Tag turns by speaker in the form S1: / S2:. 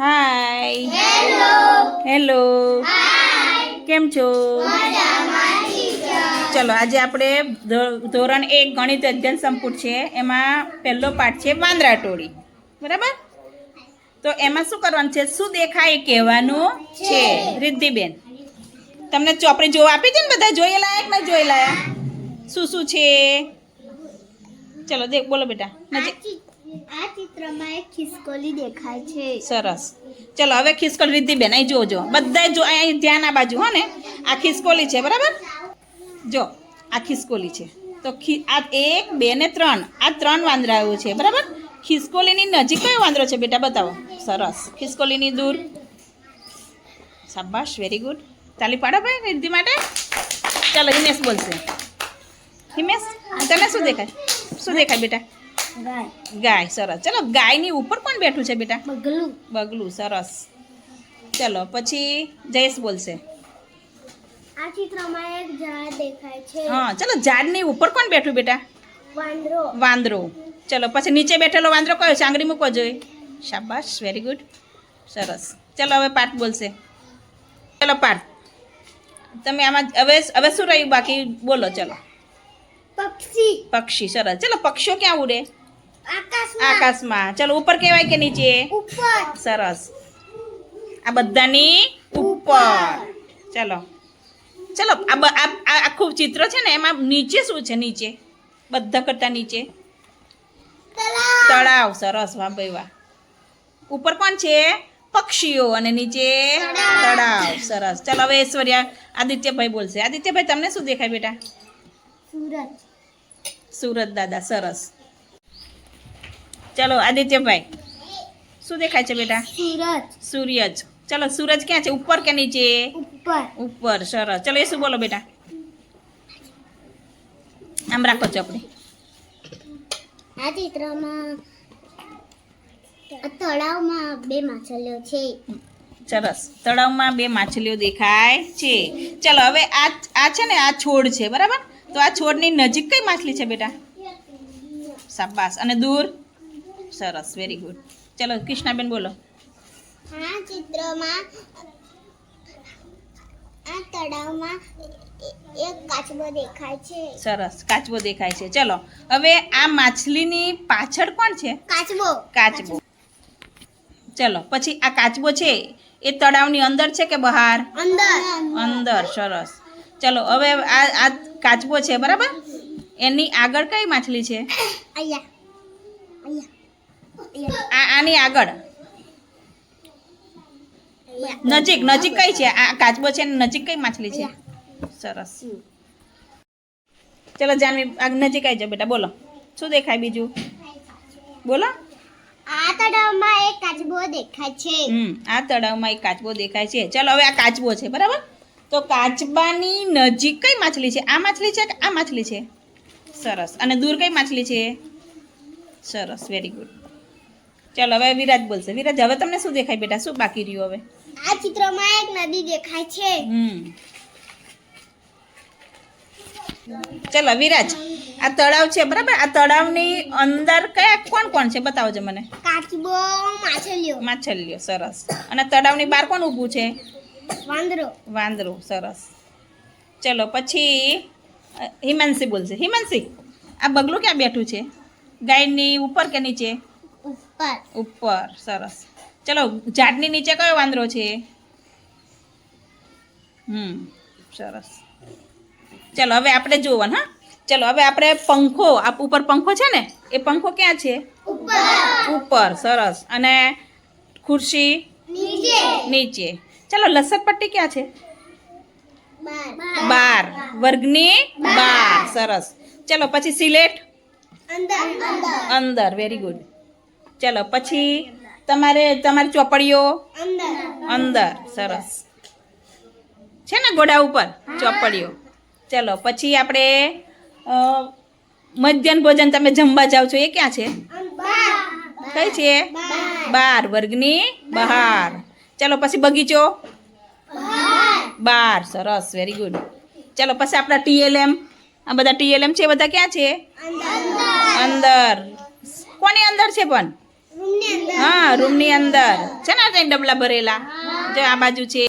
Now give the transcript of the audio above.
S1: Hi hello કેમ છો? ચલો આજે આપણે ધોરણ એક ગણિત અધ્યયન સંપુટ છે. એમાં પહેલો પાઠ છે વાંદરા ટોળી. બરાબર? તો એમાં શું કરવાનું છે? શું દેખાય કહેવાનું છે. રિદ્ધિબેન તમને ચોપડી જોવા આપી છે ને બધા? જોઈ લાયક ના જોયેલા શું શું છે? ચલો દેખ બોલો બેટા. નજીક
S2: આ ચિત્રમાં એક ખિસકોલી દેખાય છે.
S1: સરસ. ચલો, હવે ખિસકોલી રિદ્ધિબેન, અહીં જોજો બધા જો અહીં ધ્યાન આ બાજુ, હો ને? આ ખિસકોલી છે, બરાબર? જો, આ ખિસકોલી છે. તો ખી, આ એક, બે ને ત્રણ. આ ત્રણ વાંદરાઓ છે, બરાબર? ખિસકોલીની નજીક કયો વાંદરો છે, બેટા, બતાવો. સરસ. ખિસકોલીની દૂર. શાબાશ વેરી ગુડ તાલી પાડો ભાઈ, રિદ્ધિ માટે. ચાલો, હિમેશ બોલશે. હિમેશ, તને શું દેખાય? શું દેખાય, બેટા?
S2: ગાય.
S1: ગાય સરસ. ચલો ગાયની ઉપર કોણ બેઠું છે બેટા?
S2: બગલું.
S1: બગલું સરસ. ચલો પછી જયેશ બોલશે.
S2: આ ચિત્રમાં એક ઝાડ દેખાય છે.
S1: હા ચલો ઝાડની ઉપર કોણ બેઠું બેટા?
S2: વાંદરો.
S1: વાંદરો. ચલો પછી નીચે બેઠેલો વાંદરો કયો છે? આંગળી મૂકવો જોઈએ. શાબાશ વેરી ગુડ સરસ. ચલો હવે પાઠ બોલશે. ચલો પાઠ તમે આમાં હવે હવે શું રહ્યું? બાકી બોલો ચલો.
S2: પક્ષી.
S1: પક્ષી સરસ. ચલો પક્ષીઓ ક્યાં ઉડે?
S2: આકાશમાં.
S1: આકાશમાં. ચલો ઉપર કહેવાય કે નીચે?
S2: ઉપર.
S1: સરસ. આ બધાની ઉપર. ચલો. ચલો આ આખું ચિત્ર છે ને એમાં નીચે શું છે? નીચે. બધા કરતા નીચે.
S2: તળાવ.
S1: તળાવ. સરસ વાહ ભાઈ વાહ. ઉપર કોણ છે? પક્ષીઓ. અને નીચે તળાવ. સરસ. ચલો હવે ઐશ્વર્યા આદિત્યભાઈ બોલશે. આદિત્યભાઈ તમને શું દેખાય બેટા?
S2: સુરત.
S1: સુરત દાદા. સરસ. ચલો આદિત્યભાઈ શું દેખાય છે બેટા?
S2: સુરત
S1: સૂરજ. ચલો સૂરજ ક્યાં છે? ઉપર કે નીચે?
S2: ઉપર.
S1: ઉપર સરસ. ચલો એ શું બોલો બેટા? આમ રાખો ચોપડી.
S2: આ ચિત્રમાં તળાવમાં બે માછલીઓ છે.
S1: સરસ. તળાવમાં બે માછલીઓ દેખાય છે. ચલો હવે આ આ છે ને આ છોડ છે બરાબર? તો આ છોડની નજીક કઈ માછલી છે બેટા? શાબાશ. અને દૂર? સરસ વેરી ગુડ ચલો કૃષ્ણાબેન બોલો.
S2: આ ચિત્રમાં આ તળાવમાં એક કાચબો દેખાય છે.
S1: સરસ કાચબો દેખાય છે. ચલો હવે આ માછલીની પાછળ કોણ છે?
S2: કાચબો.
S1: કાચબો. ચલો પછી આ કાચબો છે એ? તળાવની અંદર છે કે બહાર?
S2: અંદર.
S1: અંદર સરસ. ચલો હવે આ આ કાચબો છે બરાબર? એની આગળ કઈ માછલી છે?
S2: અહીંયા અહીંયા. અહીંયા.
S1: આ આની આગળ. નજીક નજીક કઈ છે? આ કાચબો છે ને નજીક કઈ માછલી છે? સરસ. ચલો જાનવી આ નજીક આવી જાઓ બેટા બોલો. શું દેખાય બીજું? બોલો.
S2: આ તળાવમાં એક કાચબો દેખાય છે.
S1: હમ આ તળાવમાં એક કાચબો દેખાય છે. ચલો હવે આ કાચબો છે બરાબર? તો કાચબાની નજીક કઈ માછલી છે? આ માછલી છે કે આ માછલી છે? સરસ. અને દૂર કઈ માછલી છે? સરસ વેરી ગુડ ચલો હવે વિરાજ બોલશે. વિરાજ હવે તમને શું દેખાય બેટા? શું બાકી રહ્યું હવે?
S2: આ ચિત્રમાં એક નદી દેખાય છે.
S1: હમ. ચલો વિરાજ આ તળાવ છે બરાબર? આ તળાવની અંદર કયા કોણ કોણ છે? બતાવજો મને.
S2: કાચબો માછલીઓ.
S1: માછલીઓ સરસ. અને તળાવની બહાર કોણ ઊભું છે?
S2: વાંદરો.
S1: વાંદરો સરસ. ચલો પછી હિમાંશી બોલશે. હિમાંશી આ બગલું ક્યાં બેઠું છે? ગાયની ઉપર કે નીચે?
S2: ઉપર.
S1: ઉપર સરસ. ચલો ઝાડની નીચે કયો વાંદરો છે? હમ સરસ. ચલો હવે આપણે જોવાનું હા? ચલો હવે આપણે પંખો આપ ઉપર પંખો છે ને? એ પંખો ક્યાં છે?
S2: ઉપર.
S1: સરસ. અને ખુરશી?
S2: નીચે.
S1: ચલો લસરપટ્ટી ક્યાં છે?
S2: બાર.
S1: વર્ગની બાર. સરસ. ચલો પછી સિલેટ?
S2: અંદર.
S1: વેરી ગુડ ચલો પછી તમારે તમારી ચોપડીઓ?
S2: અંદર.
S1: સરસ. છે ને ઘોડા ઉપર? ચોપડીઓ. ચલો પછી આપણે મધ્યાહન ભોજન તમે જમવા જાઓ છો એ ક્યાં છે? કઈ છે? બાર. વર્ગની બહાર. ચલો પછી બગીચો? બાર સરસ વેરી ગુડ ચલો પછી આપણા ટીએલએમ. આ બધા ટીએલએમ છે બધા ક્યાં છે?
S2: અંદર.
S1: કોની અંદર છે પણ? હા રૂમની અંદર. છે ને ડબલા ભરેલા? જો આ બાજુ છે.